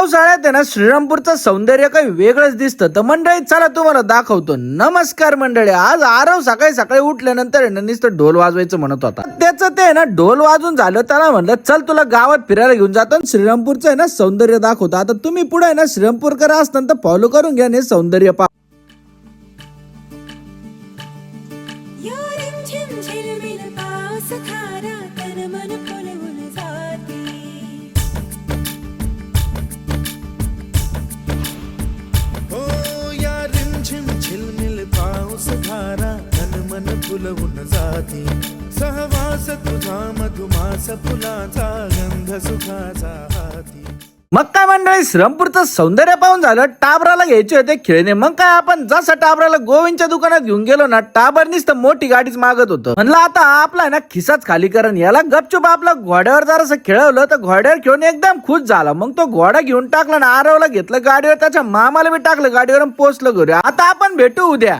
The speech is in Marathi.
पावसाळ्यात ना श्रीरामपूरचं सौंदर्य काही वेगळंच दिसतं. तर मंडळी चला तुम्हाला दाखवतो. नमस्कार मंडळी आज आरव सकाळी सकाळी उठल्यानंतर आहे ना नुसतं ढोल वाजवायचं म्हणत होता. त्याचं ते आहे ना ढोल वाजून झालं त्याला म्हणलं चल तुला गावात फिरायला घेऊन जातो आणि श्रीरामपूरचं आहे ना सौंदर्य दाखवतो. आता तुम्ही पुढे आहे ना श्रीरामपूरकर असताना तर फॉलो करून घ्या आणि सौंदर्य पा पाऊस धारा तन मन फुलवून जाते. सहवास तुझा मधुमास फुलाचा गंध सुखाचा हाती. मग काय मंडळी श्रमपूरचं सौंदर्य पाहून झालं टाबराला घ्यायचे होते खेळणे. मग काय आपण जसं टाबराला गोविंदच्या दुकानात घेऊन गेलो ना टाबर तर मोठी गाडीच मागत होतं. म्हणलं आता आपला ना खिसाच खाली करण. याला गपचूप आपला घोड्यावर जरासं खेळवलं तर घोड्यावर खेळून एकदम खुश झाला. मग तो घोडा घेऊन टाकला ना आरवला घेतलं गाडीवर त्याच्या मामाला बी टाकलं गाडीवर आणि पोचलं घरी. आता आपण भेटू उद्या.